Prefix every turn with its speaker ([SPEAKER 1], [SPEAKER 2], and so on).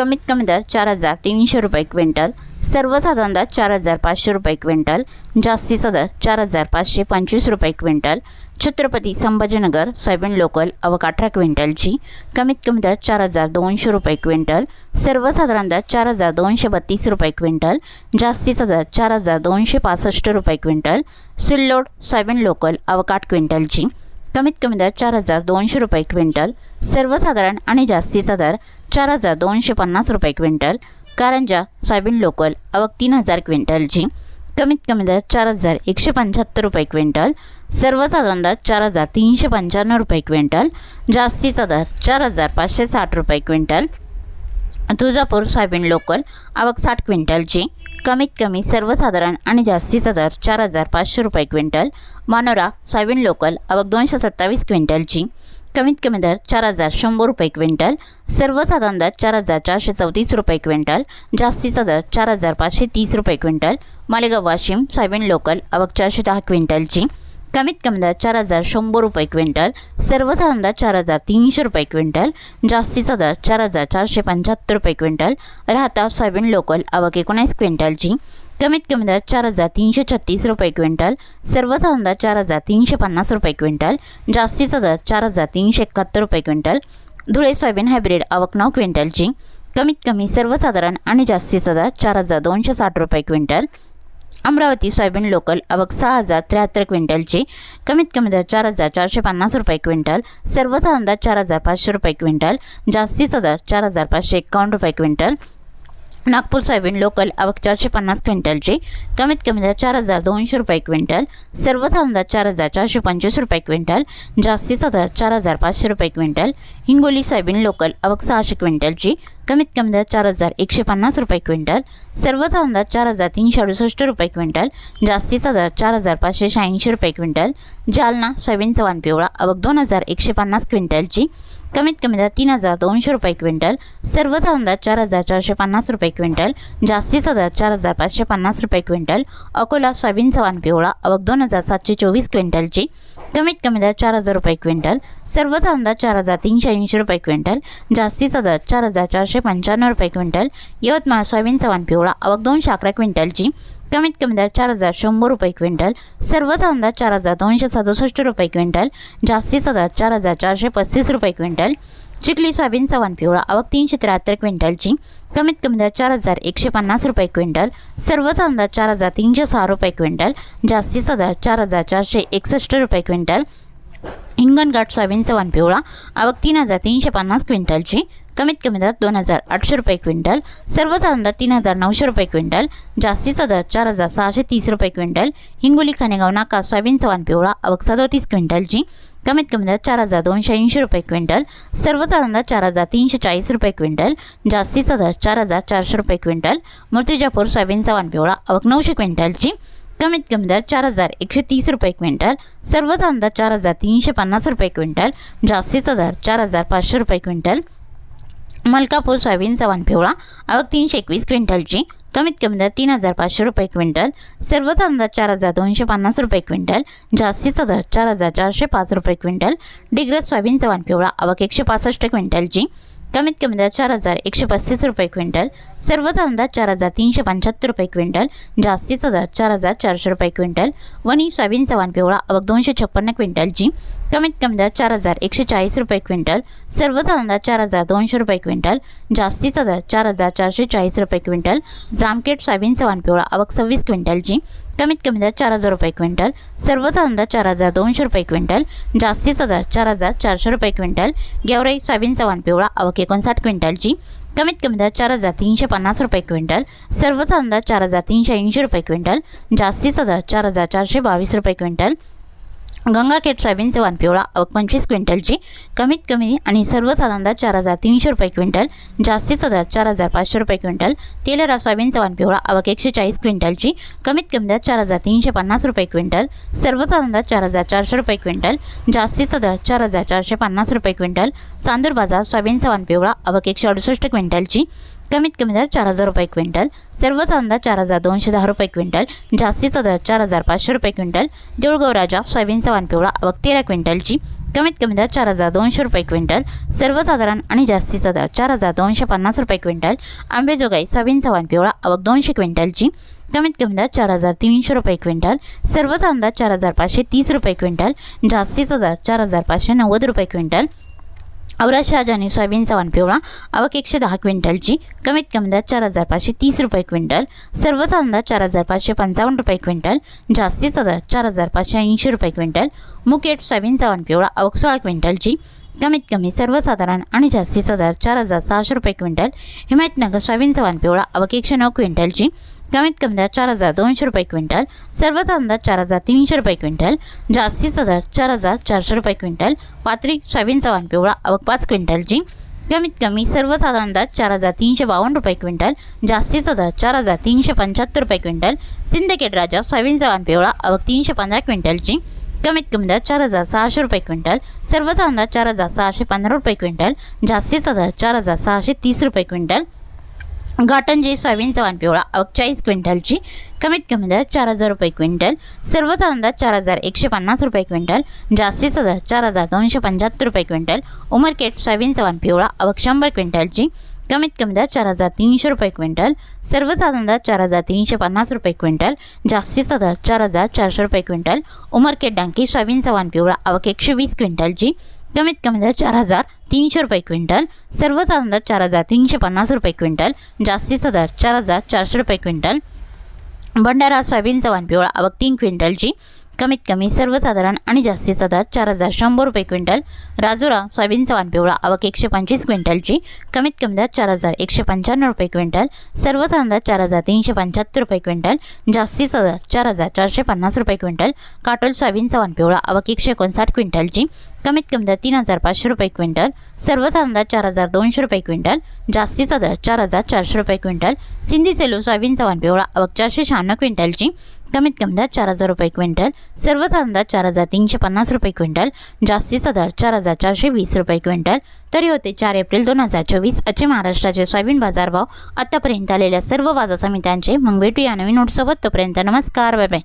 [SPEAKER 1] कमीत कमी दर चार हजार तीनशे रुपये क्विंटल सर्वसाधारण दर चार हजार पाचशे रुपये क्विंटल जास्तीचा दर चार हजार पाचशे पंचवीस रुपये quintal Chhatrapati Sambhajinagar soybean local अवक अठरा क्विंटलची कमीत कमी दर चार हजार दोनशे रुपये क्विंटल सर्वसाधारण दर चार हजार दोनशे बत्तीस रुपये क्विंटल जास्तीचा दर चार हजार दोनशे पासष्ट रुपये क्विंटल सिल्लोड सोयाबीन लोकल अवकाठ क्विंटलची कमीत कमी दर चार हजार दोनशे रुपये क्विंटल सर्वसाधारण आणि जास्तीचा दर चार हजार दोनशे पन्नास रुपये क्विंटल कारंजा सोयाबीन लोकल अवक तीन हजार क्विंटलची कमीत कमी दर चार हजार एकशे पंच्याहत्तर रुपये क्विंटल सर्वसाधारण दर चार हजार तीनशे पंच्याण्णव रुपये क्विंटल जास्तीचा दर चार हजार पाचशे साठ रुपये क्विंटल तुळजापूर सोयाबीन लोकल आवक साठ क्विंटलची कमीत कमी सर्वसाधारण आणि जास्तीचा दर चार हजार पाचशे रुपये क्विंटल मानोरा सोयाबीन लोकल आवक दोनशे सत्तावीस क्विंटलची कमीत कमी दर चार हजार शंभर रुपये क्विंटल सर्वसाधारण दर चार हजार चारशे चौतीस रुपये क्विंटल जास्तीचा दर चार हजार पाचशे तीस रुपये quintal Malegaon Washim soybean local आवक चारशे दहा क्विंटलची कमीत कमी दर चार हजार शंभर रुपये क्विंटल सर्वसाधारण दर चार हजार तीनशे रुपये क्विंटल जास्तीचा दर चार हजार चारशे पंच्याहत्तर रुपये क्विंटल. राहता सोयाबीन लोकल आवक एकोणीस क्विंटलची. कमीत कमी दर चार हजार तीनशे छत्तीस रुपये क्विंटल सर्वसाधारण दर चार हजार तीनशे पन्नास रुपये क्विंटल जास्तीचा दर चार हजार तीनशे एकाहत्तर रुपये क्विंटल. धुळे सोयाबीन हायब्रिड आवक नऊ क्विंटलची. कमीत कमी सर्वसाधारण आणि जास्तीचा दर चार हजार दोनशे साठ रुपये क्विंटल. अमरावती सोयाबीन लोकल आवक सहा हजार त्र्याहत्तर क्विंटलची. कमीत कमी दर चार हजार चारशे पन्नास रुपये क्विंटल. सर्वसाधारण दर चार हजार पाचशे रुपये क्विंटल. जास्तीचा दर चार हजार पाचशे एकावन्न रुपये क्विंटल. नागपूर सोयाबीन लोकल अवक चारशे पन्नास क्विंटलची. कमीत कमी दर चार हजार दोनशे रुपये क्विंटल. सर्वसाधारण दर चार हजार चारशे पंचवीस रुपये क्विंटल. जास्तीचा दर चार हजार पाचशे रुपये क्विंटल. हिंगोली सोयाबीन लोकल अवक सहाशे क्विंटलची. कमीत कमी दर चार हजार एकशे पन्नास रुपये क्विंटल. सर्वसाधारण दर चार हजार तीनशे अडुसष्ट रुपये क्विंटल. जास्तीचा दर चार हजार पाचशे शहाऐंशी रुपये क्विंटल. जालना सोयाबीन चव्हाण पिवळा अवक दोन हजार एकशे पन्नास क्विंटलची. कमीत कमी दर तीन हजार दोनशे रुपये क्विंटल सर्वसाधारण दर चार हजार चारशे पन्नास रुपये क्विंटल जास्तीचा दर चार हजार पाचशे पन्नास रुपये क्विंटल अकोला सोयाबीन चव्हाण पिवळा अवक दोन हजार सातशे चोवीस क्विंटलची कमीत कमी दर चार हजार रुपये क्विंटल सर्वसाधारण दर चार हजार तीनशे ऐंशी रुपये क्विंटल जास्तीचा दर चार हजार चारशे पंच्याण्णव रुपये क्विंटल यवतमाळ सोयाबीन सवान पिवळा अवक दोनशे अकरा क्विंटलची कमीत कमी दर चार हजार शंभर रुपये क्विंटल सर्वचा अंदाज चार हजार दोनशे सदुसष्ट रुपये क्विंटल जास्तीचा दर चार हजार चारशे पस्तीस रुपये क्विंटल चिखली सोयाबीन चव्हाण पिवळा आवक तीनशे त्र्याहत्तर क्विंटलची कमीत कमी दर चार हजार एकशे पन्नास रुपये क्विंटल सर्वसाधारण अंदाज चार हजार तीनशे सहा रुपये क्विंटल जास्तीचा दर चार हजार चारशे एकसष्ट रुपये क्विंटल हिंगणघाट सोयाबीन चव्हाण पिवळा आवक तीन हजार तीनशे पन्नास क्विंटलची कमीत कमी दर दोन हजार आठशे रुपये क्विंटल सर्वसाधारण दर तीन हजार नऊशे रुपये क्विंटल जास्तीचा दर चार हजार सहाशे तीस रुपये क्विंटल हिंगोली खानेगाव नाका सोयाबीन चव्हाण पिवळा अवक सदोतीस क्विंटलची कमीत कमी दर चार हजार दोनशे ऐंशी रुपये क्विंटल सर्वसाधारण दर चार हजार तीनशे चाळीस रुपये क्विंटल जास्तीचा दर चार हजार चारशे रुपये क्विंटल मूर्तिजापूर सोयाबीन चव्हाण पिवळा अवक नऊशे क्विंटलची कमीत कमी दर चार हजार एकशे तीस रुपये क्विंटल सर्वसाधारण दर चार हजार तीनशे पन्नास रुपये क्विंटल जास्तीचा दर चार हजार पाचशे रुपये क्विंटल मलकापूर सोयाबीन चव्हाण पिवळा आवक तीनशे एकवीस क्विंटलची कमीत कमी दर तीन हजार पाचशे रुपये क्विंटल सर्वसाधारण दर चार हजार दोनशे पन्नास रुपये क्विंटल जास्तीचा दर चार हजार चारशे पाच रुपये क्विंटल डिग्रज सोयाबीन चव्हाण पिवळा आवक एकशे पासष्ट क्विंटलची कमीत कमी दर चार हजार एकशे पस्तीस रुपये क्विंटल. सर्वचा अंदाज चार हजार तीनशे पंच्याहत्तर रुपये क्विंटल. जास्तीचा दर चार हजार चारशे रुपये क्विंटल. वणी सोयाबीनचा चव्हाण पिवळा अवघ दोनशे छप्पन्न क्विंटलची कमीत कमी दर चार हजार एकशे चाळीस रुपये क्विंटल. सर्वचा अंदाज चार हजार दोनशे रुपये क्विंटल. जास्तीचा दर चार हजार चारशे चाळीस रुपये क्विंटल. जामखेड सोयाबीनचा चव्हाण पिवळा अवघ सव्वीस क्विंटलची कमीत कमी दर चार हजार रुपये क्विंटल सर्वसाधारण दर चार हजार दोनशे रुपये क्विंटल जास्तीचा दर चार हजार चारशे रुपये क्विंटल गेवराई सोयाबीनचा वाण पिवळा अवक एकोणसाठ क्विंटलची कमीत कमी दर चार हजार तीनशे पन्नास रुपये क्विंटल सर्वसाधारण दर चार हजार तीनशे ऐंशी रुपये क्विंटल जास्तीचा दर चार हजार चारशे बावीस रुपये क्विंटल गंगाखेड सोयाबीनचे वाण पिवळा पंचवीस क्विंटलची कमीत कमी आणि सर्वसाधारणतः चार हजार तीनशे रुपये क्विंटल जास्तीचा दर चार हजार पाचशे रुपये क्विंटल तेलरा सोयाबीनचा वाण पिवळा अवक एकशे चाळीस क्विंटलची कमीत कमी दर चार हजार तीनशे पन्नास रुपये क्विंटल सर्वसाधारणतः चार हजार चारशे रुपये क्विंटल जास्तीचा दर चार हजार चारशे पन्नास रुपये क्विंटल चांदूर बाजार सोयाबीनचा वाण पिवळा अवक एकशे अडुसष्ट क्विंटलची कमीत कमी दर चार हजार रुपये क्विंटल. सर्व दर चार हजार दोनशे दहा रुपये क्विंटल. जास्तीचा दर चार हजार पाचशे रुपये क्विंटल. देऊळगाव राजा सोयाबीनचा वान पिवळा अवक तेरा क्विंटलची कमीत कमी दर चार हजार दोनशे रुपये क्विंटल. सर्वसाधारण आणि जास्तीचा दर चार हजार दोनशे पन्नास रुपये क्विंटल. आंबेजोगाई सोयाबीनचा वाण पिवळा अवक दोनशे क्विंटलची कमीत कमी दर चार हजार तीनशे रुपये क्विंटल. सर्वच दर चार हजार पाचशे तीस रुपये क्विंटल. जास्तीचा दर चार हजार पाचशे नव्वद रुपये क्विंटल. औरा शहाजानी सोयाबीनचा वाण पिवळा. अवक एकशे दहा क्विंटलची. कमीत कमी दर चार हजार पाचशे तीस रुपये क्विंटल. सर्वसाधारण दर चार हजार पाचशे पंचावन्न रुपये क्विंटल. जास्तीचा दर चार हजार पाचशे ऐंशी रुपये क्विंटल. मुकेट सोयाबीनचा वाण पिवळा. अवक सोळा क्विंटलची. कमीत कमी सर्वसाधारण आणि जास्तीचा दर चार हजार सहाशे रुपये क्विंटल. हिमायतनगर सोयाबीनचा वाण पिवळा. अवक एकशे नऊ क्विंटलची. कमीत कमी दर चार हजार दोनशे रुपये क्विंटल सर्वसाधारण दर चार हजार तीनशे रुपये क्विंटल जास्तीचा दर चार हजार चारशे रुपये क्विंटल पात्री सोयाबीनचा वाण पिवळा अवक पाच क्विंटलची कमीत कमी सर्वसाधारण दर चार हजार तीनशे बावन्न रुपये क्विंटल जास्तीचा दर चार हजार तीनशे पंच्याहत्तर रुपये क्विंटल सिंदखेड राजा सोयाबीनचा वाण पिवळा अवक तीनशे पंधरा क्विंटलची कमीत कमी दर चार हजार सहाशे रुपये क्विंटल सर्वसाधारण दर चार हजार सहाशे पंधरा रुपये क्विंटल जास्तीचा दर चार हजार सहाशे तीस रुपये क्विंटल गाटंजी सोयाबीनचा वाण पिवळा चाळीस क्विंटलची कमीत कमी दर चार हजार रुपये क्विंटल सर्वसाधारण अंदाज चार हजार एकशे पन्नास रुपये क्विंटल जास्तीचा दर चार हजार दोनशे पंच्याहत्तर रुपये क्विंटल उमरकेट सोयाबीनचा वाण पिवळा अवक शंभर क्विंटलची कमीत कमी दर चार हजार तीनशे रुपये क्विंटल सर्वसाधारण दर चार हजार तीनशे पन्नास रुपये क्विंटल जास्तीचा दर चार हजार चारशे रुपये क्विंटल उमरकेट डांकी सोयाबीनचा वाण पिवळा अवक एकशे वीस क्विंटलची कमीत कमी दर चार हजार तीनशे रुपये क्विंटल सर्वसाधारण दर चार हजार तीनशे पन्नास रुपये क्विंटल जास्तीचा दर चार हजार चारशे रुपये क्विंटल भंडारा सोयाबीनचा वाण पिवळा अवक तीन क्विंटलची कमीत कमी सर्वसाधारण आणि जास्तीचा दर चार हजार शंभर रुपये क्विंटल. राजुरा सोयाबीनचा वाण पिवळा अवक एकशे पंचवीस क्विंटलची. कमीत कमी दर चार हजार एकशे पंच्याण्णव रुपये क्विंटल. सर्वसाधारण दर चार हजार तीनशे पंच्याहत्तर रुपये क्विंटल. जास्तीचा दर चार हजार चारशे पन्नास रुपये क्विंटल. काटोल सोयाबीनचा वाण पिवळा अवक एकशे एकोणसाठ क्विंटलची. कमीत कमी दर तीन हजार पाचशे रुपये क्विंटल. सर्वसाधारण दर चार हजार दोनशे रुपये क्विंटल. जास्तीचा दर चार हजार चारशे रुपये क्विंटल. सिंधी सेलू सोयाबीनचा वाण पिवळा अवक चारशे शहाण्णव क्विंटलची. कमीत कमी दर चार हजार रुपये क्विंटल सर्वसाधारण दर चार हजार तीनशे पन्नास रुपये क्विंटल जास्तीचा दर चार हजार चारशे वीस रुपये क्विंटल. तरी होते चार एप्रिल दोन हजार चोवीस असे महाराष्ट्राचे सोयाबीन बाजारभाव आतापर्यंत आलेल्या सर्व बाजार समित्यांचे मग भेटूया नवीन नोटसोबत तोपर्यंत नमस्कार बाय बाय.